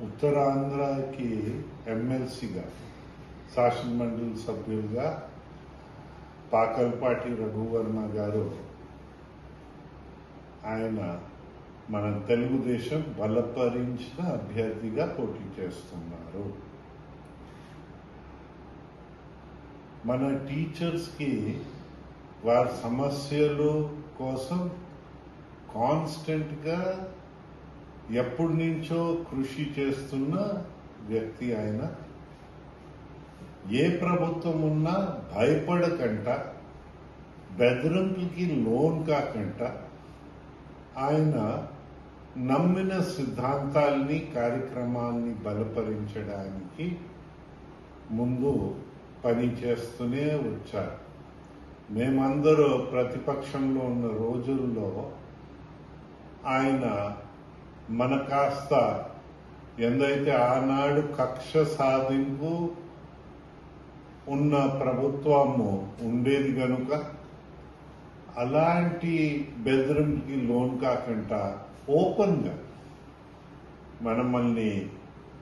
ఉత్తరాంధ్రకి ఎమ్మెల్సీగా శాసన మండలి సభ్యులుగా పాకల్పాటి రఘువర్మ గారు ఆయన మన తెలుగుదేశం బలపరించిన అభ్యర్థిగా పోటీ చేస్తున్నారు. మన టీచర్స్కి వారి సమస్యలు కోసం కాన్స్టెంట్గా ఎప్పటి నుంచో కృషి చేస్తున్న వ్యక్తి ఆయన. ఏ ప్రభుత్వం ఉన్నా భయపడకంట బెదిరింపులకి లోన్ కాకంట. ఆయన నమ్మిన సిద్ధాంతాల్ని కార్యక్రమాల్ని బలపరించడానికి ముందు పని చేస్తూనే వచ్చారు. మేమందరూ ప్రతిపక్షంలో ఉన్న రోజుల్లో ఆయన మన కాస్త ఎందైతే ఆనాడు కక్ష సాధింపు ఉన్న ప్రభుత్వము ఉండేది కనుక అలాంటి బెదిరింపుకి లోన్ కాకుండా ఓపెన్గా మనమల్ని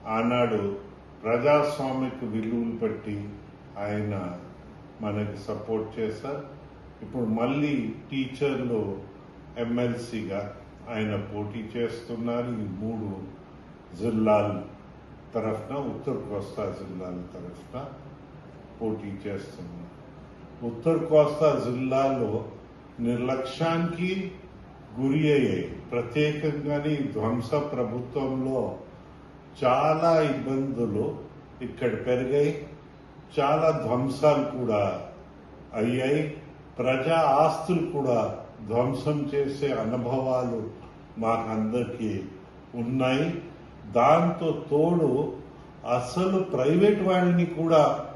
ఆనాడు ప్రజాస్వామిక విలువలు పెట్టి ఆయన మనకి సపోర్ట్ చేశారు. ఇప్పుడు మళ్ళీ టీచర్లు ఎమ్మెల్సీగా ఆయన పోటీ చేస్తున్నారు. ఈ మూడు జిల్లాల తరఫున ఉత్తర కోస్తా జిల్లాల తరఫున పోటీ చేస్తున్నారు. ఉత్తర కోస్తా జిల్లాలో నిర్లక్ష్యానికి గురి అయ్యాయి ప్రత్యేకంగానే ధ్వంస ప్రభుత్వంలో చాలా ఇబ్బందులు ఇక్కడ పెరిగాయి. చాలా ధ్వంసాలు కూడా అయ్యాయి. ప్రజా ఆస్తులు కూడా ధ్వంసం చేసే అనుభవాలు మాకందరికీ ఉన్నాయి. దాంతో తోడు అసలు ప్రైవేట్ వాళ్ళని కూడా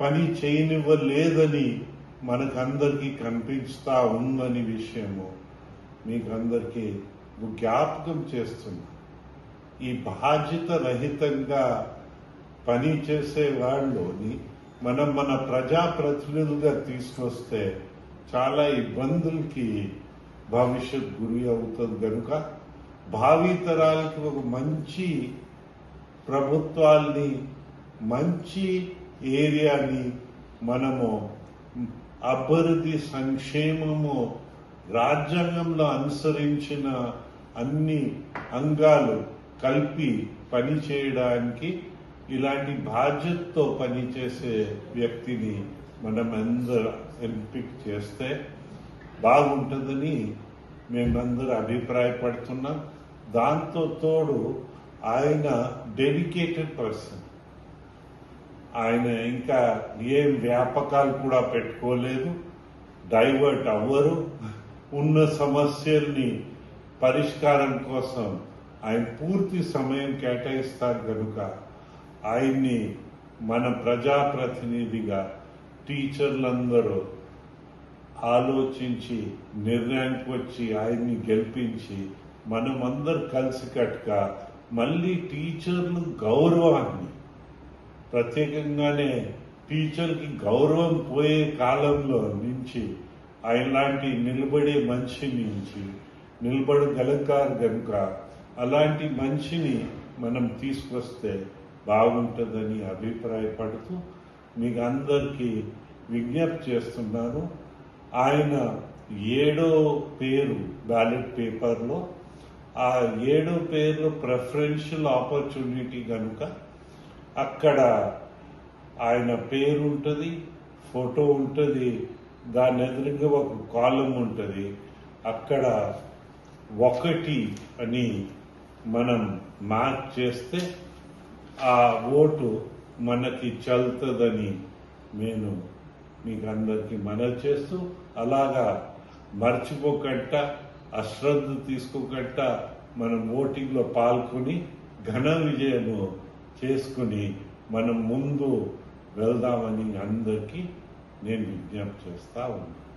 పని చేయనివ్వలేదని మనకందరికీ కనిపిస్తా ఉందని విషయము మీకు అందరికీ జ్ఞాపకం చేస్తున్నా. ఈ బాధ్యత రహితంగా పని చేసే వాళ్ళని మనం మన ప్రజాప్రతినిధులుగా తీసుకొస్తే చాలా ఇబ్బందులకి భవిష్యత్ గురి అవుతుంది కనుక భావి తరాలకి ఒక మంచి ప్రభుత్వాల్ని మంచి ఏరియాని మనము అభివృద్ధి సంక్షేమము రాజ్యాంగంలో అనుసరించిన అన్ని అంగాలు కలిపి పని చేయడానికి ఇలాంటి బాధ్యతతో పనిచేసే వ్యక్తిని మనం అందరూ ఎంపిక చేస్తే బాగుంటుందని మేమందరూ అభిప్రాయపడుతున్నాం. దాంతో తోడు ఆయన డెడికేటెడ్ పర్సన్. ఆయన ఇంకా ఏం వ్యాపకాలు కూడా పెట్టుకోలేదు. డైవర్ట్ అవ్వరు. ఉన్న సమస్యల్ని పరిష్కారం కోసం ఆయన పూర్తి సమయం కేటాయిస్తారు కనుక ఆయన్ని మన ప్రజాప్రతినిధిగా టీచర్లందరూ ఆలోచించి నిర్ణయానికి వచ్చి ఆయన్ని గెలిపించి మనమందరు కలిసికట్టుగా మళ్ళీ టీచర్లు గౌరవాన్ని ప్రత్యేకంగానే టీచర్కి గౌరవం పోయే కాలంలో నుంచి ఆయనలాంటి నిలబడే మనిషి నుంచి నిలబడగలగారు కనుక అలాంటి మనిషిని మనం తీసుకొస్తే బాగుంటుందని అభిప్రాయపడుతూ మీకు అందరికీ విజ్ఞప్తి చేస్తున్నాను. ఆయన ఏడో పేరు బ్యాలెట్ పేపర్లో. ఆ ఏడో పేరు ప్రిఫరెన్షియల్ ఆపర్చునిటీ కనుక అక్కడ ఆయన పేరు ఉంటుంది ఫోటో ఉంటుంది దాని ఎదురుగా ఒక కాలం ఉంటుంది. అక్కడ ఒకటి అని మనం మ్యాచ్ చేస్తే ఆ ఓటు మనకి చల్లుతుందని నేను మీకు అందరికీ మనవి చేస్తూ అలాగా మర్చిపోకట్ట అశ్రద్ధ తీసుకోకట్ట మనం ఓటింగ్లో పాల్గొని ఘన విజయము చేసుకుని మనం ముందు వెళ్దామని అందరికీ నేను విజ్ఞప్తి చేస్తా ఉన్నాను.